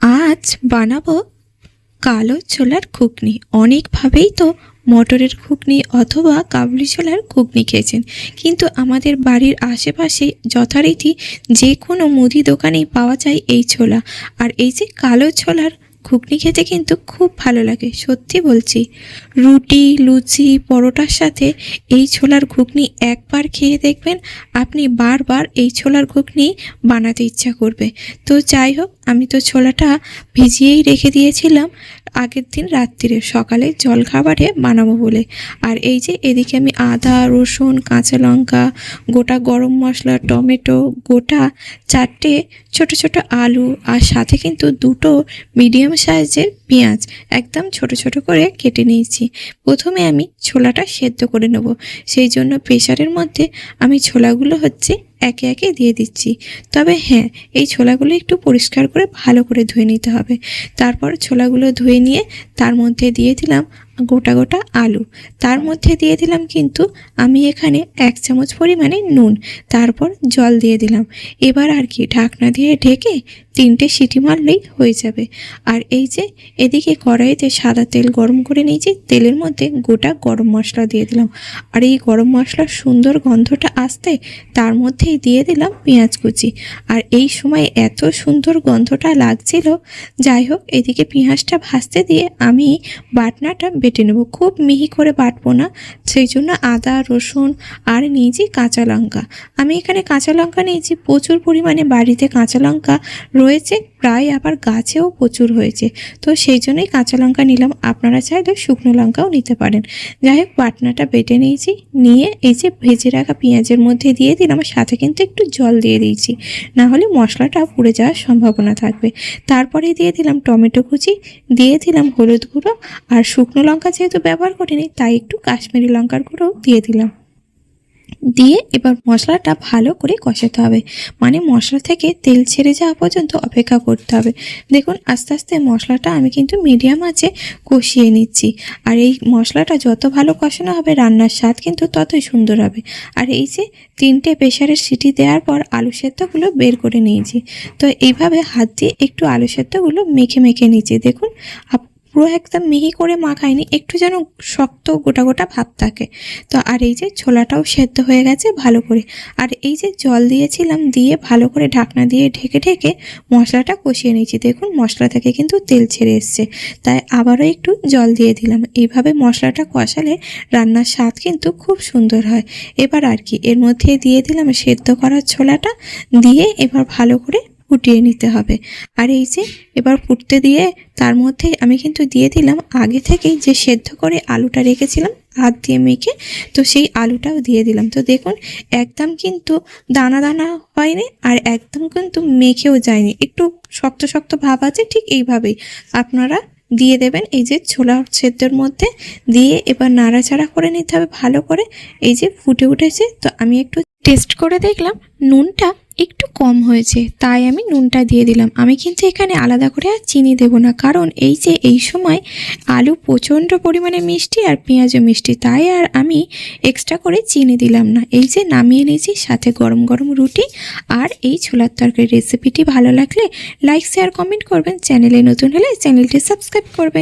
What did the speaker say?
আজ বানাবো কালো ছোলার ঘুগনি। অনেকভাবেই তো মটরের ঘুগনি অথবা কাবলি ছোলার ঘুগনি খেয়েছেন। কিন্তু আমাদের বাড়ির আশেপাশে যথারীতি যে কোনো মুদি দোকানেই পাওয়া যায় এই ছোলা। আর এই যে কালো ছোলার ঘুগনি খেতে কিন্তু খুব ভালো লাগে, সত্যি বলছি। রুটি, লুচি, পরোটার সাথে এই ছোলার ঘুগনি একবার খেয়ে দেখবেন, আপনি বারবার এই ছোলার ঘুগনি বানাতে ইচ্ছা করবে। তো যাই হোক, আমি তো ছোলাটা ভিজিয়েই রেখে দিয়েছিলাম আগের দিন রাত্রিরে সকালে জলখাবারে বানাবো বলে। আর এই যে এদিকে আমি আদা, রসুন, কাঁচা লঙ্কা, গোটা গরম মশলা, টমেটো, গোটা চারটে ছোট ছোট আলু আর সাথে কিন্তু দুটো মিডিয়াম সাইজের পেঁয়াজ একদম ছোট ছোট করে কেটে নিয়েছি। প্রথমে আমি ছোলাটা সেদ্ধ করে নেব। সেই জন্য প্রেশারের মধ্যে আমি ছোলাগুলো হচ্ছে একে একে দিয়ে দিচ্ছি। তবে হ্যাঁ এই ছোলাগুলো একটু পরিষ্কার করে ভালো করে ধুয়ে নিতে হবে। তারপর ছোলাগুলো ধুয়ে নিয়ে তার মধ্যে দিয়ে দিলাম গোটা গোটা আলু। তার মধ্যে দিয়ে দিলাম কিন্তু আমি এখানে এক চামচ পরিমাণে নুন। তারপর জল দিয়ে দিলাম। এবার আর কি ঢাকনা দিয়ে ঢেকে তিনটে সিটি মারলেই হয়ে যাবে। আর এই যে এদিকে কড়াইতে সাদা তেল গরম করে নিয়েছি, তেলের মধ্যে গোটা গরম মশলা দিয়ে দিলাম। আর এই গরম মশলার সুন্দর গন্ধটা আসতে তার মধ্যেই দিয়ে দিলাম পেঁয়াজ কুচি। আর এই সময় এত সুন্দর গন্ধটা লাগছিল, যাই হোক এদিকে পেঁয়াজটা ভাজতে দিয়ে আমি বাটনাটা বেটে নেব। খুব মিহি করে বাটবো না, সেই জন্য আদা, রসুন আর নিয়েছি কাঁচা লঙ্কা। আমি এখানে কাঁচা লঙ্কা নিয়েছি, প্রচুর পরিমাণে বাড়িতে কাঁচা লঙ্কা রয়েছে, প্রায় আবার গাছেও প্রচুর হয়েছে। তো সেই জন্যই কাঁচা লঙ্কা নিলাম। আপনারা চাইলে শুকনো লঙ্কাও নিতে পারেন। যাই হোক, বাটনাটা বেটে নিয়েছি। নিয়ে এই যে ভেজে রাখা পেঁয়াজের মধ্যে দিয়ে দিলাম, সাথে কিন্তু একটু জল দিয়ে দিয়েছি। না হলে মশলাটা পুড়ে যাওয়ার সম্ভাবনা থাকবে। তারপরে দিয়ে দিলাম টমেটো কুচি, দিয়ে দিলাম হলুদ গুঁড়ো, আর শুকনো লঙ্কা যেহেতু ব্যবহার করিনি, তাই একটু কাশ্মীরি লঙ্কার গুঁড়ো দিয়ে দিলাম। দিয়ে এবার মশলাটা ভালো করে কষাতে হবে। মানে মশলা থেকে তেল ছেড়ে যাওয়া পর্যন্ত অপেক্ষা করতে হবে। দেখুন, আস্তে আস্তে মশলাটা আমি কিন্তু মিডিয়াম আছে কষিয়ে নিচ্ছি। আর এই মশলাটা যত ভালো কষানো হবে, রান্নার স্বাদ কিন্তু ততই সুন্দর হবে। আর এই যে তিনটে প্রেশারের সিটি দেওয়ার পর আলু সেদ্ধগুলো বের করে নিয়েছি। তো এইভাবে হাত দিয়ে একটু আলু সেদ্ধগুলো মেখে মেখে নিয়েছি দেখুন পুরো একদম মিহি করে মাখায়নি, একটু যেন শক্ত গোটা গোটা ভাব থাকে। তো আর এই যে ছোলাটাও সেদ্ধ হয়ে গেছে ভালো করে। আর এই যে জল দিয়েছিলাম দিয়ে ভালো করে ঢাকনা দিয়ে ঢেকে ঢেকে মশলাটা কষিয়ে নিয়েছি। দেখুন মশলা থেকে কিন্তু তেল ছেড়ে এসছে। তাই আবারও একটু জল দিয়ে দিলাম। এইভাবে মশলাটা কষালে রান্নার স্বাদ কিন্তু খুব সুন্দর হয়। এবার আর কি, এর মধ্যে দিয়ে দিলাম সেদ্ধ করা ছোলাটা, দিয়ে এবার ভালো করে ফুটিয়ে নিতে হবে। আর এই যে এবার ফুটতে দিয়ে তার মধ্যে আমি কিন্তু দিয়ে দিলাম আগে থেকেই যে সেদ্ধ করে আলুটা রেখেছিলাম, হাত দিয়ে মেখে, তো সেই আলুটাও দিয়ে দিলাম। তো দেখুন, একদম কিন্তু দানা দানা হয়নি আর একদম কিন্তু মেখেও যায়নি। একটু শক্ত শক্ত ভাব আছে, ঠিক এইভাবেই। আপনারা দিয়ে দেবেন এই যে ছোলা সেদ্ধর মধ্যে দিয়ে এবার নাড়াচাড়া করে নিতে হবে ভালো করে। এই যে ফুটে উঠেছে, তো আমি একটু টেস্ট করে দেখলাম, নুনটা একটু কম হয়েছে, তাই আমি নুনটা দিয়ে দিলাম। আমি কিন্তু এখানে আলাদা করে আর চিনি দেবো না, কারণ এই যে এই সময় আলু প্রচণ্ড পরিমাণে মিষ্টি আর পেঁয়াজও মিষ্টি, তাই আর আমি এক্সট্রা করে চিনি দিলাম না। এই যে নামিয়ে নিয়েছি, সাথে গরম গরম রুটি আর এই ছোলার তরকারি রেসিপিটি ভালো লাগলে লাইক শেয়ার কমেন্ট করবেন। চ্যানেলে নতুন হলে চ্যানেলটি সাবস্ক্রাইব করবেন।